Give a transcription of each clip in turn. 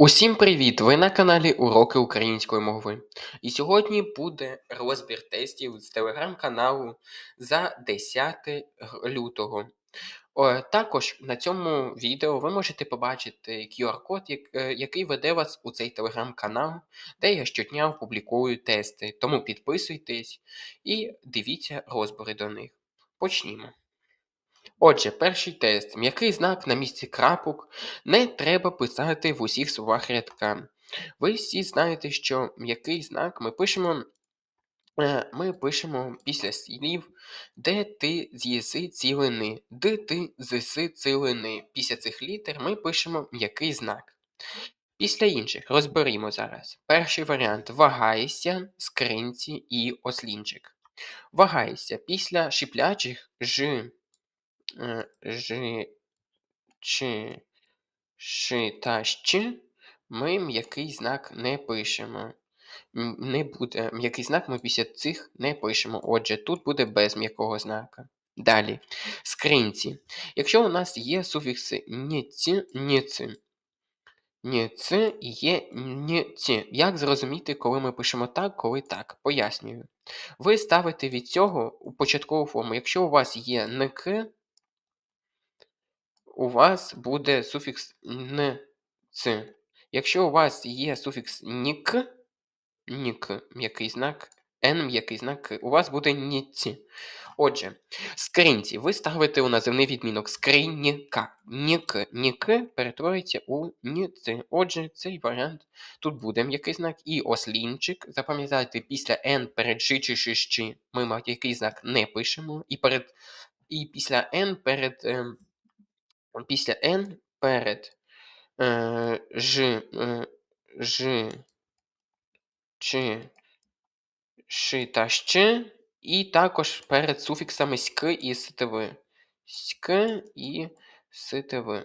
Усім привіт! Ви на каналі Уроки української мови. І сьогодні буде розбір тестів з телеграм-каналу за 10 лютого. Також на цьому відео ви можете побачити QR-код, е, який веде вас у цей телеграм-канал, де я щодня публікую тести. Тому підписуйтесь і дивіться розбори до них. Почнімо. Отже, перший тест. М'який знак на місці крапок не треба писати в усіх словах рядка. Ви всі знаєте, що м'який знак ми пишемо, е, ми пишемо після слів, де ти з'їси цілини, де ти з'їси цілини. Після цих літер ми пишемо м'який знак. Після інших розберімо зараз. Перший варіант вагаєшся, скринці і ослінчик. Вагаєшся після шиплячих ж Ж, Ч, Ш та Щ ми м'який знак не пишемо. Не буде м'який знак ми після цих не пишемо. Отже, тут буде без м'якого знака. Далі. Скринці. Якщо у нас є суфікси ніц, ніц, ніц і є ніц. Як зрозуміти, коли ми пишемо так, коли так? Пояснюю. Ви ставите від цього у початкову форму. Якщо у вас є ник, у вас буде суфікс н ц. Якщо у вас є суфікс нік, нік м'який знак, н м'який знак, у вас буде ніць. Отже, скринці ви ставите у називний відмінок скринька. Нік, нік перетворюється у ніц. Отже, цей варіант тут буде м'який знак. І ослінчик. Запам'ятайте, після n перед «ж» чи «щ» «щ» ми м'який знак не пишемо. І перед і після n перед. ем, Після N перед е, Ж, е, Ж, Ч, Ш та Щ, і також перед суфіксами ськ і СТВ. СК і СТВ.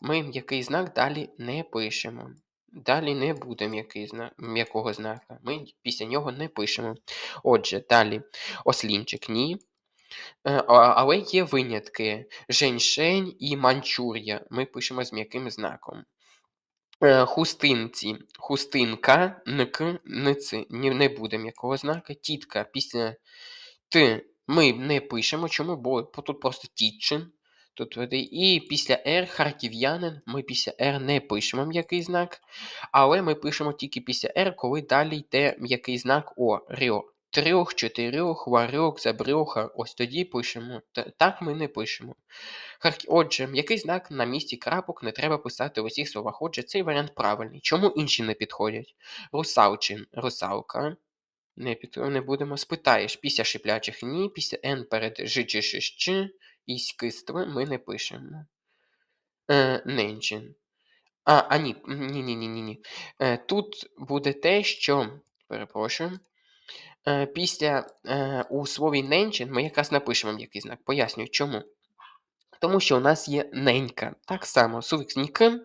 Ми м'який знак далі не пишемо. Далі не буде м'якого знака. Ми після нього не пишемо. Отже, далі ослінчик ні. А- Але є винятки: женьшень і манчур'я. Ми пишемо з м'яким знаком. Е, Хустинці, хустинка, ник, ници. Ні, не буде м'якого знака. Тітка після Т ми не пишемо. Чому? Бо тут просто тітчин. Тут веде. І після Р харків'янин. Ми після Р не пишемо м'який знак. Але ми пишемо тільки після Р, коли далі йде м'який знак О, рьо. Трьох, чотирьох, варьох, забрьоха. Ось тоді пишемо. Та- Так ми не пишемо. Отже, м'який знак на місці крапок не треба писати в усіх словах. Отже, цей варіант правильний. Чому інші не підходять? Русалчин, русалка. Не, під... не будемо. Спитаєш після шиплячих ні, після Н перед Ж чи Ш, Щ, і скистви ми не пишемо. Е, ненчин. А, а ні, ні, ні, ні, ні, ні. Е, тут буде те, що. Перепрошую. Е, після е, у слові ненчин ми якраз напишемо м'який знак. Пояснюю, чому. Тому що у нас є ненька. Так само суфікс ніки,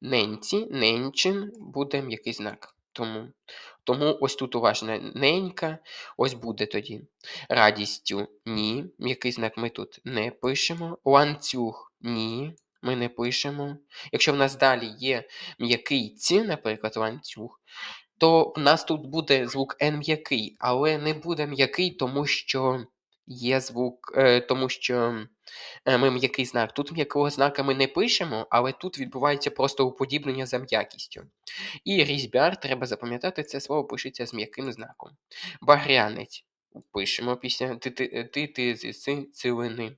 ненці, ненчин буде м'який знак. Тому, тому ось тут уважно ненька, ось буде тоді. Радістю ні. М'який знак ми тут не пишемо. Ланцюг ні. Ми не пишемо. Якщо в нас далі є м'який ці, наприклад, ланцюг, то в нас тут буде звук N м'який, але не буде м'який, тому що є звук, е, тому що е, ми м'який знак. Тут м'якого знака ми не пишемо, але тут відбувається просто уподібнення за м'якістю. І різьбяр, треба запам'ятати, це слово пишеться з м'яким знаком. Багрянець. Пишемо після ти ти ти, ти цілини.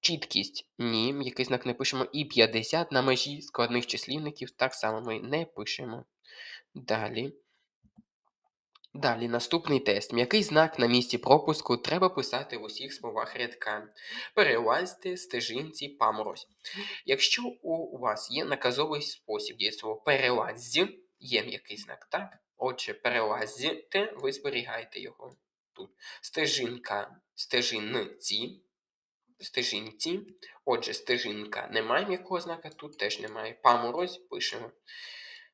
Чіткість ні, м'який знак не пишемо. І 50 на межі складних числівників так само ми не пишемо. Далі. Далі, наступний тест. М'який знак на місці пропуску треба писати в усіх словах рядка. Перелазьте, стежинці, паморозь. Якщо у вас є наказовий спосіб дієслово перелазь, є м'який знак, так? Отже, перелазьте, ви зберігаєте його тут. Стежинка, стежинці, стежинці. Отже, стежинка немає м'якого знака, тут теж немає. Паморозь пишемо.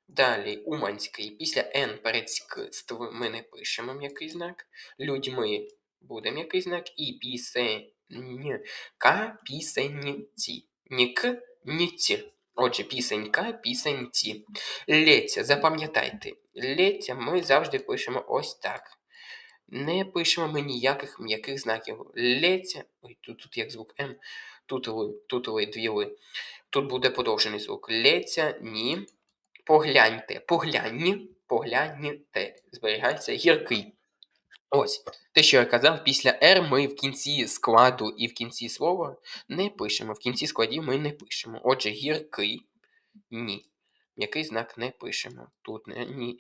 Далі Уманський. Після Н перед ськ ми не пишемо м'який знак. Людьми буде м'який знак. І пісенька, пісеньці. Нік, ніці. Отже, пісенька, пісеньці. Лється, запам'ятайте, лється ми завжди пишемо ось так. Не пишемо ми ніяких м'яких знаків. Лється. Ой, тут, тут як звук М. Тут ли, тут ли, дві ли. Тут буде подовжений звук. Лється, ні. Погляньте, погляньте, погляньте. Зберігається гіркий. Ось, те, що я казав, після R ми в кінці складу і в кінці слова не пишемо. В кінці складів ми не пишемо. Отже, гіркий ні. М'який знак не пишемо. Тут не ні.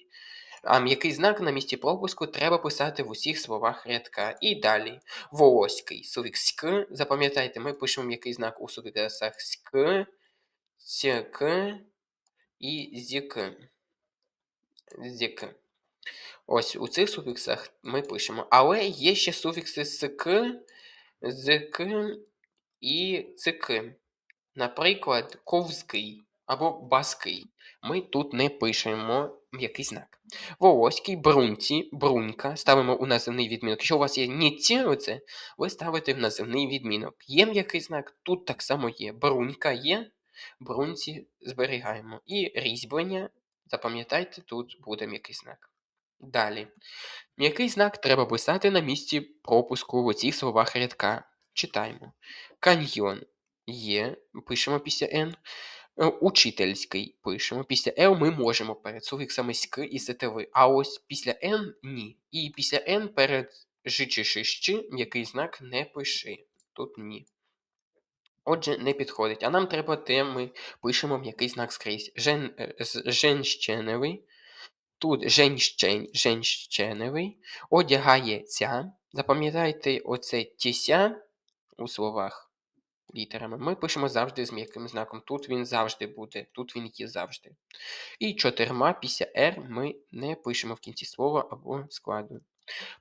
А м'який знак на місці пропуску треба писати в усіх словах рядка. І далі. Волоський. Суфікс «ськ». Запам'ятайте, ми пишемо м'який знак у суфіксах «ськ», «цьк» і «зік». «Зік». Ось у цих суфіксах ми пишемо. Але є ще суфікси «СК», «ЗК» і «ЦК». Наприклад, ковзкий або баский. Ми тут не пишемо м'який знак. Волоський, брунці, брунька ставимо у називний відмінок. Якщо у вас є ніці, ви ставите в називний відмінок. Є м'який знак, тут так само є. Брунька є, брунці зберігаємо. І різьблення, запам'ятайте, тут буде м'який знак. Далі. М'який знак треба писати на місці пропуску в оцих словах рядка. Читаємо. Каньйон є, пишемо після N. Е, Учительський пишемо. Після L ми можемо перед суфіксами ськ і сетеви. А ось після N ні. І після N перед ж чи м'який знак не пиши. Тут ні. Отже, не підходить. А нам треба те, ми пишемо м'який знак скрізь. Жен, е, женщеневий. Тут женщен, женщеневий. Одягається. Запам'ятайте оце тіся у словах літерами. Ми пишемо завжди з м'яким знаком. Тут він завжди буде, тут він є завжди. І чотирма після R ми не пишемо в кінці слова або складу.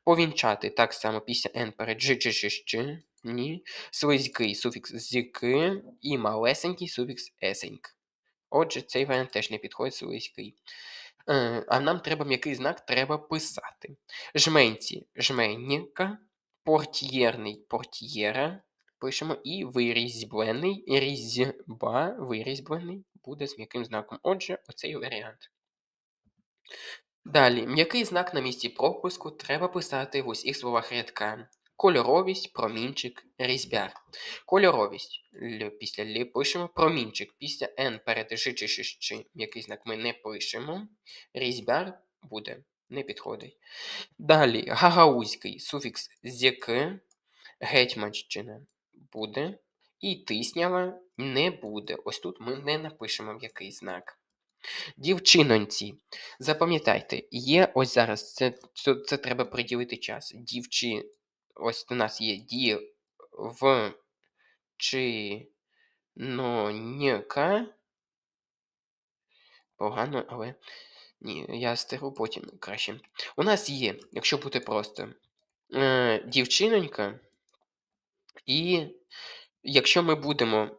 Повінчати так само після N перед G, G, G, G, ні. Слизький суфікс зіки і малесенький суфікс есеньк. Отже, цей варіант теж не підходить слизький. Е, А нам треба м'який знак, треба писати. Жменці жменніка, портьєрний портьєра. Пишемо і вирізьблений, різьба, вирізьблений буде з м'яким знаком. Отже, оцей варіант. Далі, м'який знак на місці пропуску треба писати в усіх словах рядка. Кольоровість, промінчик, різьбяр. Кольоровість. Після Л пишемо. Промінчик. Після перед Ж чи Щ, Щ. М'який знак ми не пишемо. Різьбяр буде. Не підходить. Далі, гагаузький суфікс зік, гетьманщина буде. І тиснява не буде. Ось тут ми не напишемо м'який знак. Дівчиноньці. Запам'ятайте, є ось зараз, це, це, це треба приділити час. Дівчи, ось у нас є дів в чи нонька. Погано, але ні, я стеру потім краще. У нас є, якщо бути просто, е, дівчинонька, і якщо ми будемо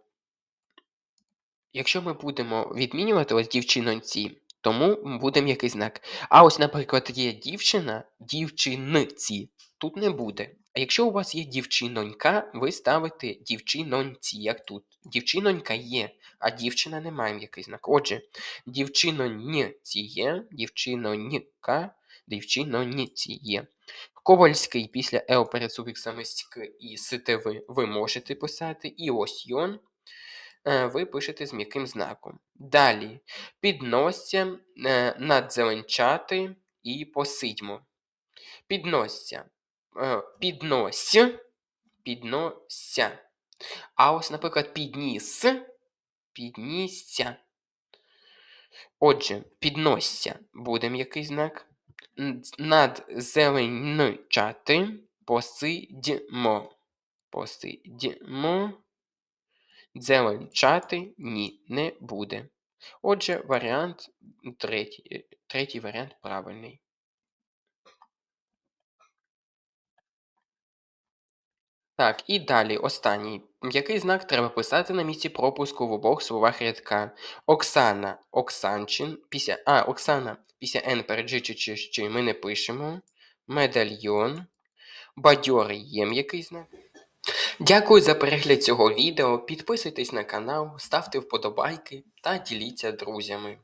Якщо ми будемо відмінювати ось дівчиноньці, тому буде м'який знак. А ось, наприклад, є дівчина, дівчинці, тут не буде. А якщо у вас є дівчинонька, ви ставите дівчиноньці, як тут. Дівчинонька є, а дівчина не має м'який знак. Отже, дівчиноньці є, дівчинонька, дівчиноньці є. Ковальський після Л перед суфіксами ськ і СТВ ви можете писати. І ось йон е, ви пишете з м'яким знаком. Далі підносся, е, надзеленчати і посидьмо. Підносся. Е, Піднось, піднося. А ось, наприклад, підніс, піднісся. Отже, підносся буде м'який знак. Н- Надзеленчати, посидьмо. Посидьмо. Дзеленчати ні, не буде. Отже, варіант третій, третій варіант правильний. Так, і далі останній. Який знак треба писати на місці пропуску в обох словах рядка? Оксана, Оксанчин, після А, Оксана, після Н перед Ж чи чи, чи ми не пишемо. Медальйон. Бадьорий є м'який знак. Дякую за перегляд цього відео. Підписуйтесь на канал, ставте вподобайки та діліться друзями.